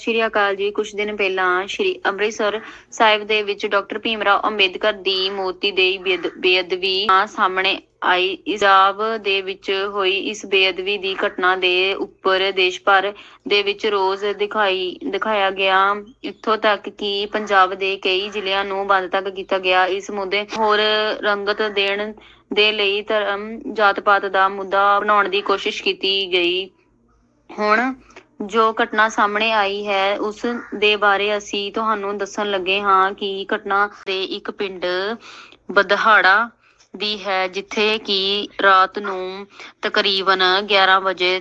ਸ਼੍ਰੀ ਅਕਾਲ ਜੀ। ਕੁਝ ਦਿਨ ਪਹਿਲਾਂ ਸ਼੍ਰੀ ਅੰਮ੍ਰਿਤਸਰ ਸਾਹਿਬ ਦੇ ਵਿੱਚ ਡਾਕਟਰ ਭੀਮਰਾਓ ਅੰਬੇਦਕਰ ਦੀ ਮੂਰਤੀ ਦੇ ਬੇਅਦਬੀ ਸਾਹਮਣੇ ਆਈ। ਇਜਾਬ ਦੇ ਵਿੱਚ ਹੋਈ ਇਸ ਬੇਅਦਬੀ ਦੀ ਘਟਨਾ ਦੇ ਉੱਪਰ ਦੇਸ਼ ਭਰ ਦੇ ਵਿੱਚ ਰੋਜ਼ ਦਿਖਾਈ, ਦਿਖਾਇਆ ਗਿਆ। ਇੱਥੋਂ ਤੱਕ ਕਿ ਪੰਜਾਬ ਦੇ ਕਈ ਜ਼ਿਲ੍ਹਿਆਂ ਨੂੰ ਬੰਦ ਤੱਕ ਕੀਤਾ ਗਿਆ। ਇਸ ਮੁੱਦੇ ਹੋਰ ਰੰਗਤ ਦੇਣ ਦੇ ਲਈ ਧਰਮ ਜਾਤ ਪਾਤ ਦਾ ਮੁੱਦਾ ਬਣਾਉਣ ਦੀ ਕੋਸ਼ਿਸ਼ ਕੀਤੀ ਗਈ। ਹੁਣ ਜੋ ਘਟਨਾ ਸਾਹਮਣੇ ਆਈ ਹੈ, ਉਸ ਦੇ ਬਾਰੇ ਅਸੀਂ ਤੁਹਾਨੂੰ ਦੱਸਣ ਲੱਗੇ ਹਾਂ ਕਿ ਘਟਨਾ ਦੇ ਇੱਕ ਪਿੰਡ ਬਦਹਾੜਾ ਦੀ ਹੈ, ਜਿੱਥੇ ਕਿ ਰਾਤ ਨੂੰ ਤਕਰੀਬਨ 11 ਵਜੇ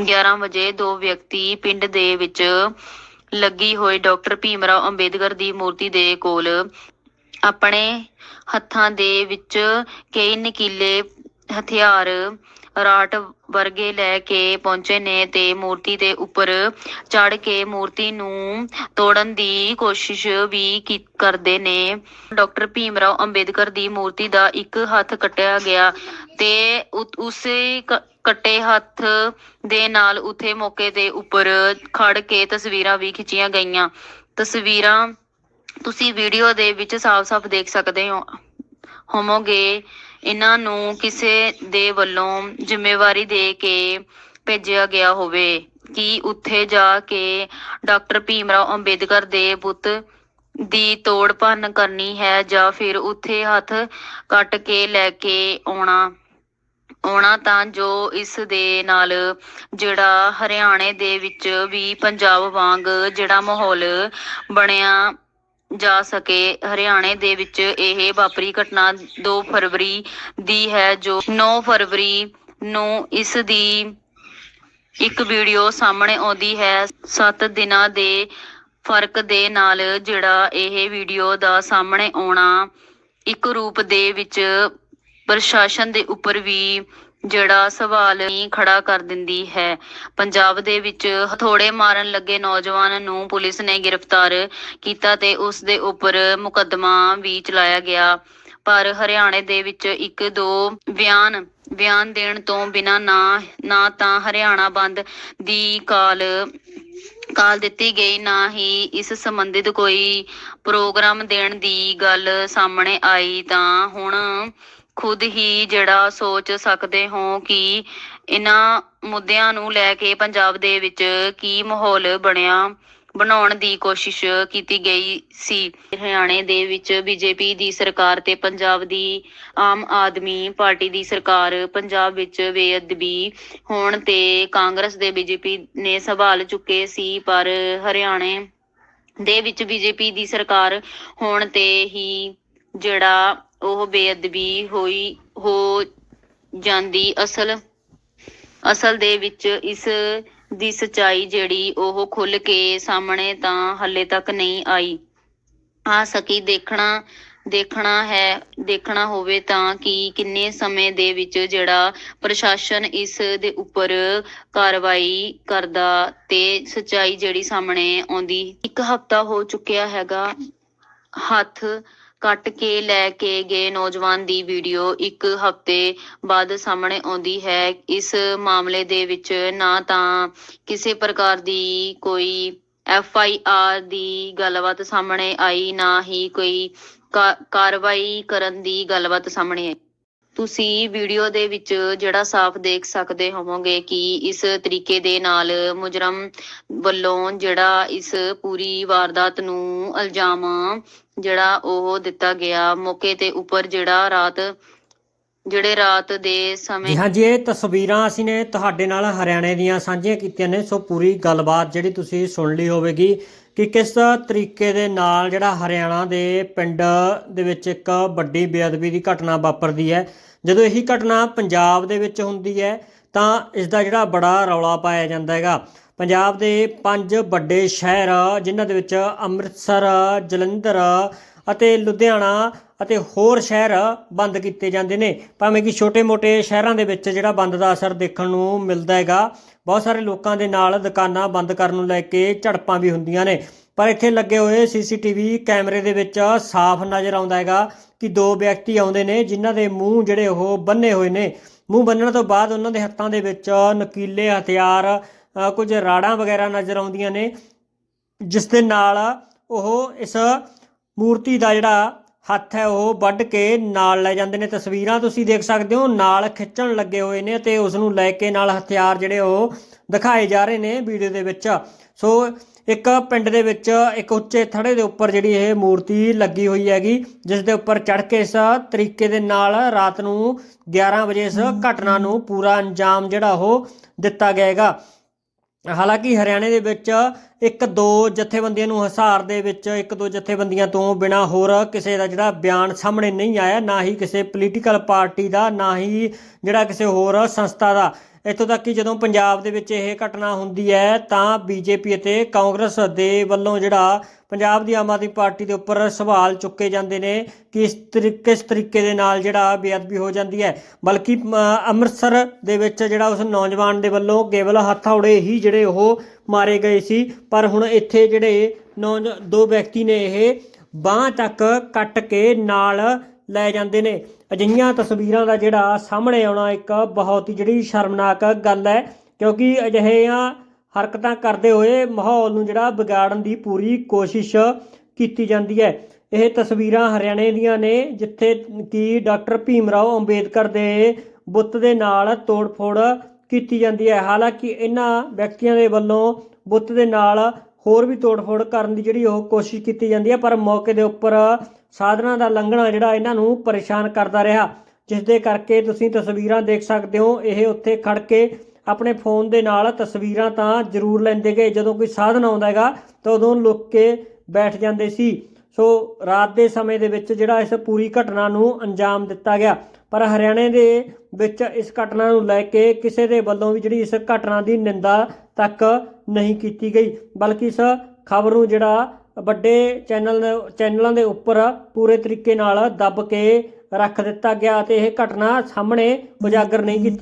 11 ਵਜੇ ਦੋ ਵਿਅਕਤੀ ਪਿੰਡ ਦੇ ਵਿੱਚ ਲੱਗੀ ਹੋਈ ਡਾਕਟਰ ਭੀਮਰਾਓ ਅੰਬੇਦਕਰ ਦੀ ਮੂਰਤੀ ਦੇ ਕੋਲ ਆਪਣੇ ਹੱਥਾਂ ਦੇ ਵਿੱਚ ਕਈ ਨਕੀਲੇ ਹਥਿਆਰ ਰਾਟ ਵਰਗੇ ਲੈ ਕੇ ਪਹੁੰਚੇ ਨੇ ਤੇ ਮੂਰਤੀ ਦੇ ਉੱਪਰ ਚੜ ਕੇ ਮੂਰਤੀ ਨੂੰ ਤੋੜਨ ਦੀ ਕੋਸ਼ਿਸ਼ ਵੀ ਕਰਦੇ ਨੇ। ਡਾਕਟਰ ਭੀਮਰਾਓ ਅੰਬੇਦਕਰ ਦੀ ਮੂਰਤੀ ਦਾ ਇੱਕ ਹੱਥ ਕੱਟਿਆ ਗਿਆ ਤੇ ਉਸੇ ਕੱਟੇ ਹੱਥ ਦੇ ਨਾਲ ਉਥੇ ਮੌਕੇ ਦੇ ਉੱਪਰ ਖੜ ਕੇ ਤਸਵੀਰਾਂ ਵੀ ਖਿੱਚੀਆਂ ਗਈਆਂ। ਤਸਵੀਰਾਂ ਤੁਸੀਂ ਵੀਡੀਓ ਦੇ ਵਿੱਚ ਸਾਫ਼-ਸਾਫ਼ ਦੇਖ ਸਕਦੇ ਹੋ। ਹੋਵੋਗੇ। ਇਹਨਾਂ ਨੂੰ ਕਿਸੇ ਦੇ ਵੱਲੋਂ ਜ਼ਿੰਮੇਵਾਰੀ ਦੇ ਕੇ ਭੇਜਿਆ ਗਿਆ ਹੋਵੇ। ਕਿ ਉੱਥੇ ਜਾ ਕੇ ਡਾਕਟਰ ਭੀਮਰਾਓ ਅੰਬੇਦਕਰ ਦੇ ਬੁੱਤ ਦੀ ਤੋੜ ਭੰਨ ਕਰਨੀ ਹੈ ਜਾਂ ਫਿਰ ਉੱਥੇ ਹੱਥ ਕੱਟ ਕੇ ਲੈ ਕੇ ਆਉਣਾ? ਆਉਣਾ ਤਾਂ ਜੋ ਇਸ ਦੇ ਨਾਲ ਜਿਹੜਾ ਹਰਿਆਣੇ ਦੇ ਵਿੱਚ ਵੀ ਪੰਜਾਬ ਵਾਂਗ ਜਿਹੜਾ ਮਾਹੌਲ ਬਣਿਆ ਜਾ ਸਕੇ। ਹਰਿਆਣੇ ਦੇ ਵਿੱਚ ਇਹ ਵਾਪਰੀ ਘਟਨਾ 2 ਫਰਵਰੀ ਦੀ ਹੈ, ਜੋ 9 ਫਰਵਰੀ ਨੂੰ ਇਸ ਦੀ ਇੱਕ ਵੀਡੀਓ ਸਾਹਮਣੇ ਆਉਂਦੀ ਹੈ। 7 ਦਿਨਾਂ ਦੇ ਫ਼ਰਕ ਦੇ ਨਾਲ ਜਿਹੜਾ ਇਹ ਵੀਡੀਓ ਦਾ ਸਾਹਮਣੇ ਆਉਣਾ ਇੱਕ ਰੂਪ ਦੇ ਵਿੱਚ ਪ੍ਰਸ਼ਾਸਨ ਦੇ ਉੱਪਰ ਵੀ ਜਿਹੜਾ ਸਵਾਲ ਹੀ ਖੜਾ ਕਰ ਦਿੰਦੀ ਹੈ। ਪੰਜਾਬ ਦੇ ਵਿੱਚ ਹਥੋੜੇ ਮਾਰਨ ਲੱਗੇ ਨੌਜਵਾਨ ਨੂੰ ਪੁਲਿਸ ਨੇ ਗ੍ਰਿਫਤਾਰ ਕੀਤਾ ਤੇ ਉਸ ਦੇ ਉੱਪਰ ਮੁਕੱਦਮਾ ਵੀ ਚਲਾਇਆ ਗਿਆ। ਪਰ ਹਰਿਆਣੇ ਦੇ ਵਿੱਚ ਇੱਕ ਦੋ ਬਿਆਨ ਬਿਆਨ ਦੇਣ ਤੋਂ ਬਿਨਾਂ ਨਾ ਨਾ ਤਾਂ ਹਰਿਆਣਾ ਬੰਦ ਦੀ ਕਾਲ ਕਾਲ ਦਿੱਤੀ ਗਈ, ਨਾ ਹੀ ਇਸ ਸੰਬੰਧਿਤ ਕੋਈ ਪ੍ਰੋਗਰਾਮ ਦੇਣ ਦੀ ਗੱਲ ਸਾਹਮਣੇ ਆਈ ਤਾਂ ਹੁਣ ਖੁਦ ਹੀ ਜਿਹੜਾ ਸੋਚ ਸਕਦੇ ਹੋ ਕਿ ਇਹਨਾਂ ਮੁੱਦਿਆਂ ਨੂੰ ਲੈ ਕੇ ਪੰਜਾਬ ਦੇ ਵਿੱਚ ਕੀ ਮਾਹੌਲ ਬਣਿਆ, ਬਣਾਉਣ ਦੀ ਕੋਸ਼ਿਸ਼ ਕੀਤੀ ਗਈ ਸੀ। ਹਰਿਆਣੇ ਦੇ ਵਿੱਚ ਬੀਜੇਪੀ ਦੀ ਸਰਕਾਰ ਤੇ ਪੰਜਾਬ ਦੀ ਆਮ ਆਦਮੀ ਪਾਰਟੀ ਦੀ ਸਰਕਾਰ ਪੰਜਾਬ ਵਿੱਚ ਬੇਅਦਬੀ ਹੋਣ ਤੇ ਕਾਂਗਰਸ ਦੇ ਬੀਜੇਪੀ ਨੇ ਸੰਭਾਲ ਚੁੱਕੇ ਸੀ, ਪਰ ਹਰਿਆਣੇ ਦੇ ਵਿੱਚ ਬੀਜੇਪੀ ਦੀ ਸਰਕਾਰ ਹੋਣ ਤੇ ਹੀ ਜਿਹੜਾ ਉਹ ਬੇਅਦਬੀ ਹੋਈ, ਹੋ ਜਾਂਦੀ ਅਸਲ ਅਸਲ ਦੇ ਵਿੱਚ ਇਸ ਦੀ ਸਚਾਈ ਜਿਹੜੀ ਉਹ ਖੁੱਲ ਕੇ ਸਾਹਮਣੇ ਤਾਂ ਹੱਲੇ ਤੱਕ ਨਹੀਂ ਆਈ। ਆ ਸਕੀ ਦੇਖਣਾ ਦੇਖਣਾ ਹੈ, ਦੇਖਣਾ ਹੋਵੇ ਤਾਂ ਕਿ ਕਿੰਨੇ ਸਮੇਂ ਦੇ ਵਿੱਚ ਜਿਹੜਾ ਪ੍ਰਸ਼ਾਸਨ ਇਸ ਦੇ ਉੱਪਰ ਕਾਰਵਾਈ ਕਰਦਾ ਤੇ ਸਚਾਈ ਜਿਹੜੀ ਸਾਹਮਣੇ ਆਉਂਦੀ। ਇੱਕ ਹਫ਼ਤਾ ਹੋ ਚੁੱਕਿਆ ਹੈਗਾ, ਹੱਥ ਕੱਟ ਕੇ ਲੈ ਕੇ ਗਏ ਨੌਜਵਾਨ ਦੀ ਵੀਡੀਓ ਇੱਕ ਹਫ਼ਤੇ ਬਾਅਦ ਸਾਹਮਣੇ ਆਉਂਦੀ ਹੈ। ਇਸ ਮਾਮਲੇ ਦੇ ਵਿੱਚ ਨਾ ਤਾਂ ਕਿਸੇ ਪ੍ਰਕਾਰ ਦੀ ਕੋਈ ਐਫ ਆਈ ਆਰ ਦੀ ਗੱਲਬਾਤ ਸਾਹਮਣੇ ਆਈ, ਨਾ ਹੀ ਕੋਈ ਕਾਰਵਾਈ ਕਰਨ ਦੀ ਗੱਲਬਾਤ ਸਾਹਮਣੇ ਆਈ। ਤੁਸੀਂ ਵੀਡੀਓ ਦੇ ਵਿੱਚ ਜਿਹੜਾ ਸਾਫ਼ ਦੇਖ ਸਕਦੇ ਹੋਵੋਗੇ ਕਿ ਇਸ ਤਰੀਕੇ ਦੇ ਨਾਲ ਮੁਜਰਮ ਵੱਲੋਂ ਜਿਹੜਾ ਇਸ ਪੂਰੀ ਵਾਰਦਾਤ ਨੂੰ ਇਲਜ਼ਾਮ ਜਿਹੜਾ ਉਹ ਦਿੱਤਾ ਗਿਆ। ਮੌਕੇ ਤੇ ਉੱਪਰ ਜਿਹੜਾ ਰਾਤ ਜਿਹੜੇ ਰਾਤ ਦੇ ਸਮੇਂ ਜੀ ਹਾਂਜੀ ਇਹ ਤਸਵੀਰਾਂ ਅਸੀਂ ਨੇ ਤੁਹਾਡੇ ਨਾਲ ਹਰਿਆਣੇ ਦੀਆਂ ਸਾਂਝੀਆਂ ਕੀਤੀਆਂ ਨੇ, ਸੋ ਪੂਰੀ ਗੱਲਬਾਤ ਜਿਹੜੀ ਤੁਸੀਂ ਸੁਣ ਲਈ ਹੋਵੇਗੀ ਕਿ ਕਿਸ ਤਰੀਕੇ ਦੇ ਨਾਲ ਜਿਹੜਾ ਹਰਿਆਣਾ ਦੇ ਪਿੰਡ ਦੇ ਵਿੱਚ ਇੱਕ ਵੱਡੀ ਬੇਅਦਬੀ ਦੀ ਘਟਨਾ ਵਾਪਰਦੀ ਹੈ। ਜਦੋਂ ਇਹੀ ਘਟਨਾ ਪੰਜਾਬ ਦੇ ਵਿੱਚ ਹੁੰਦੀ ਹੈ, ਤਾਂ ਇਸ ਦਾ ਜਿਹੜਾ ਬੜਾ ਰੌਲਾ ਪਾਇਆ ਜਾਂਦਾ ਹੈਗਾ। ਪੰਜਾਬ ਦੇ ਪੰਜ ਵੱਡੇ ਸ਼ਹਿਰ, ਜਿਨ੍ਹਾਂ ਦੇ ਵਿੱਚ ਅੰਮ੍ਰਿਤਸਰ, ਜਲੰਧਰ ਅਤੇ ਲੁਧਿਆਣਾ ਅਤੇ ਹੋਰ ਸ਼ਹਿਰ ਬੰਦ ਕੀਤੇ ਜਾਂਦੇ ਨੇ। ਭਾਵੇਂ ਕਿ ਛੋਟੇ-ਮੋਟੇ ਸ਼ਹਿਰਾਂ ਦੇ ਵਿੱਚ ਜਿਹੜਾ ਬੰਦ ਦਾ ਅਸਰ ਦੇਖਣ ਨੂੰ ਮਿਲਦਾ ਹੈਗਾ, ਬਹੁਤ ਸਾਰੇ ਲੋਕਾਂ ਦੇ ਨਾਲ ਦੁਕਾਨਾਂ ਬੰਦ ਕਰਨ ਨੂੰ ਲੈ ਕੇ ਝੜਪਾਂ ਵੀ ਹੁੰਦੀਆਂ ਨੇ। ਪਰ ਇੱਥੇ ਲੱਗੇ ਹੋਏ ਸੀਸੀਟੀਵੀ ਕੈਮਰੇ ਦੇ ਵਿੱਚ ਸਾਫ਼ ਨਜ਼ਰ ਆਉਂਦਾ ਹੈਗਾ ਕਿ ਦੋ ਵਿਅਕਤੀ ਆਉਂਦੇ ਨੇ, ਜਿਨ੍ਹਾਂ ਦੇ ਮੂੰਹ ਜਿਹੜੇ ਉਹ ਬੰਨੇ ਹੋਏ ਨੇ। ਮੂੰਹ ਬੰਨਣ ਤੋਂ ਬਾਅਦ ਉਹਨਾਂ ਦੇ ਹੱਥਾਂ ਦੇ ਵਿੱਚ ਨਕੀਲੇ ਹਥਿਆਰ ਕੁਝ ਰਾੜਾਂ ਵਗੈਰਾ ਨਜ਼ਰ ਆਉਂਦੀਆਂ ਨੇ, ਜਿਸ ਦੇ ਨਾਲ ਉਹ ਇਸ ਮੂਰਤੀ ਦਾ ਜਿਹੜਾ ਹੱਥ ਹੈ ਉਹ ਵੱਢ ਕੇ ਨਾਲ ਲੈ ਜਾਂਦੇ ਨੇ। ਤਸਵੀਰਾਂ ਤੁਸੀਂ ਦੇਖ ਸਕਦੇ ਹੋ, ਨਾਲ ਖਿੱਚਣ ਲੱਗੇ ਹੋਏ ਨੇ ਤੇ ਉਸ ਨੂੰ ਲੈ ਕੇ ਨਾਲ ਹਥਿਆਰ ਜਿਹੜੇ ਉਹ ਦਿਖਾਏ ਜਾ ਰਹੇ ਨੇ ਵੀਡੀਓ ਦੇ ਵਿੱਚ। ਸੋ ਇੱਕ ਪਿੰਡ ਦੇ ਵਿੱਚ ਇੱਕ ਉੱਚੇ ਥੜੇ ਦੇ ਉੱਪਰ ਜਿਹੜੀ ਇਹ ਮੂਰਤੀ ਲੱਗੀ ਹੋਈ ਹੈਗੀ, ਜਿਸ ਦੇ ਉੱਪਰ ਚੜ ਕੇ ਇਸ ਤਰੀਕੇ ਦੇ ਨਾਲ ਰਾਤ ਨੂੰ 11 ਵਜੇ ਇਸ ਘਟਨਾ ਨੂੰ ਪੂਰਾ ਅੰਜਾਮ ਜਿਹੜਾ ਉਹ ਦਿੱਤਾ ਗਿਆ ਹੈਗਾ। ਹਾਲਾਂਕਿ ਹਰਿਆਣੇ ਦੇ ਵਿੱਚ ਇੱਕ ਦੋ ਜਥੇਬੰਦੀਆਂ ਨੂੰ ਹਸਾਰ ਦੇ ਵਿੱਚ ਇੱਕ ਦੋ ਜਥੇਬੰਦੀਆਂ ਤੋਂ ਬਿਨਾ ਹੋਰ ਕਿਸੇ ਦਾ ਜਿਹੜਾ ਬਿਆਨ ਸਾਹਮਣੇ ਨਹੀਂ ਆਇਆ, ਨਾ ਹੀ ਕਿਸੇ ਪੋਲੀਟੀਕਲ ਪਾਰਟੀ ਦਾ, ਨਾ ਹੀ ਜਿਹੜਾ ਕਿਸੇ ਹੋਰ ਸੰਸਥਾ ਦਾ। ਇੱਥੋਂ ਤੱਕ ਕਿ ਜਦੋਂ ਪੰਜਾਬ ਦੇ ਵਿੱਚ ਇਹ ਘਟਨਾ ਹੁੰਦੀ ਹੈ, ਤਾਂ ਬੀਜੇਪੀ ਅਤੇ ਕਾਂਗਰਸ ਦੇ ਵੱਲੋਂ ਜਿਹੜਾ ਪੰਜਾਬ ਦੀ ਆਮ ਆਦਮੀ ਪਾਰਟੀ ਦੇ ਉੱਪਰ ਸਵਾਲ ਚੁੱਕੇ ਜਾਂਦੇ ਨੇ ਕਿ ਇਸ ਤਰੀਕੇ ਕਿਸ ਤਰੀਕੇ ਦੇ ਨਾਲ ਜਿਹੜਾ ਬੇਅਦਬੀ ਹੋ ਜਾਂਦੀ ਹੈ। ਬਲਕਿ ਅੰਮ੍ਰਿਤਸਰ ਦੇ ਵਿੱਚ ਜਿਹੜਾ ਉਸ ਨੌਜਵਾਨ ਦੇ ਵੱਲੋਂ ਕੇਵਲ ਹੱਥੌੜੇ ਹੀ ਜਿਹੜੇ ਉਹ ਮਾਰੇ ਗਏ ਸੀ। ਪਰ ਹੁਣ ਇੱਥੇ ਜਿਹੜੇ ਨੌਜ, ਦੋ ਵਿਅਕਤੀ ਨੇ ਇਹ ਬਾਂਹ ਤੱਕ ਕੱਟ ਕੇ ਨਾਲ ਲੈ ਜਾਂਦੇ ਨੇ। ਅਜਿਹੀਆਂ ਤਸਵੀਰਾਂ ਦਾ ਜਿਹੜਾ ਸਾਹਮਣੇ ਆਉਣਾ ਇੱਕ ਬਹੁਤ ਹੀ ਜਿਹੜੀ ਸ਼ਰਮਨਾਕ ਗੱਲ ਹੈ, ਕਿਉਂਕਿ ਅਜਿਹੀਆਂ ਹਰਕਤਾਂ ਕਰਦੇ ਹੋਏ ਮਾਹੌਲ ਨੂੰ ਜਿਹੜਾ ਵਿਗਾੜਨ ਦੀ ਪੂਰੀ ਕੋਸ਼ਿਸ਼ ਕੀਤੀ ਜਾਂਦੀ ਹੈ। ਇਹ ਤਸਵੀਰਾਂ ਹਰਿਆਣੇ ਦੀਆਂ ਨੇ, ਜਿੱਥੇ ਕਿ ਡਾਕਟਰ ਭੀਮ ਰਾਓ ਅੰਬੇਦਕਰ ਦੇ ਬੁੱਤ ਦੇ ਨਾਲ ਤੋੜ-ਫੋੜ ਕੀਤੀ ਜਾਂਦੀ ਹੈ। ਹਾਲਾਂਕਿ ਇਹਨਾਂ ਵਿਅਕਤੀਆਂ ਦੇ ਵੱਲੋਂ ਬੁੱਤ ਦੇ ਨਾਲ ਹੋਰ ਵੀ ਤੋੜ-ਫੋੜ ਕਰਨ ਦੀ ਜਿਹੜੀ ਉਹ ਕੋਸ਼ਿਸ਼ ਕੀਤੀ ਜਾਂਦੀ ਹੈ, ਪਰ ਮੌਕੇ ਦੇ ਉੱਪਰ ਸਾਧਨਾਂ ਦਾ ਲੰਘਣਾ ਜਿਹੜਾ ਇਹਨਾਂ ਨੂੰ ਪਰੇਸ਼ਾਨ ਕਰਦਾ ਰਿਹਾ ਜਿਸ ਦੇ ਕਰਕੇ ਤੁਸੀਂ ਤਸਵੀਰਾਂ ਦੇਖ ਸਕਦੇ ਹੋ, ਇਹ ਉੱਥੇ ਖੜ ਕੇ ਆਪਣੇ ਫੋਨ ਦੇ ਨਾਲ ਤਸਵੀਰਾਂ ਤਾਂ ਜ਼ਰੂਰ ਲੈਂਦੇ ਗਏ, ਜਦੋਂ ਕੋਈ ਸਾਧਨ ਆਉਂਦਾ ਹੈਗਾ, ਤਾਂ ਉਦੋਂ ਲੁੱਕ ਕੇ ਬੈਠ ਜਾਂਦੇ ਸੀ। ਸੋ ਰਾਤ ਦੇ ਸਮੇਂ ਦੇ ਵਿੱਚ ਜਿਹੜਾ ਇਸ ਪੂਰੀ ਘਟਨਾ ਨੂੰ ਅੰਜਾਮ ਦਿੱਤਾ ਗਿਆ। ਪਰ ਹਰਿਆਣੇ ਦੇ ਵਿੱਚ ਇਸ ਘਟਨਾ ਨੂੰ ਲੈ ਕੇ ਕਿਸੇ ਦੇ ਵੱਲੋਂ ਵੀ ਜਿਹੜੀ ਇਸ ਘਟਨਾ ਦੀ ਨਿੰਦਾ ਤੱਕ ਨਹੀਂ ਕੀਤੀ ਗਈ। ਬਲਕਿ ਇਸ ਖਬਰ ਨੂੰ ਜਿਹੜਾ ਵੱਡੇ ਚੈਨਲ ਚੈਨਲਾਂ ਦੇ ਉੱਪਰ ਪੂਰੇ ਤਰੀਕੇ ਨਾਲ ਦੱਬ ਕੇ ਰੱਖ ਦਿੱਤਾ ਗਿਆ ਤੇ ਇਹ ਘਟਨਾ ਸਾਹਮਣੇ ਉਜਾਗਰ ਨਹੀਂ ਕੀਤੀ